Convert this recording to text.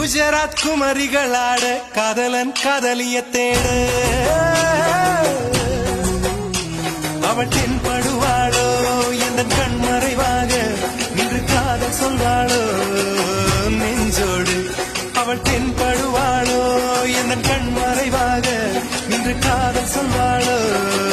குஜராத் குமரிகளாட காதலன் காதலிய தேட. அவற்றின் தென்படுவாளோ? எந்த கண்மறைவாக நின்று காதல் சொல்வாளோ? நெஞ்சோடு அவள் தென்படுவாளோ? எந்த கண்மறைவாக நின்று காதல் சொல்வாளோ?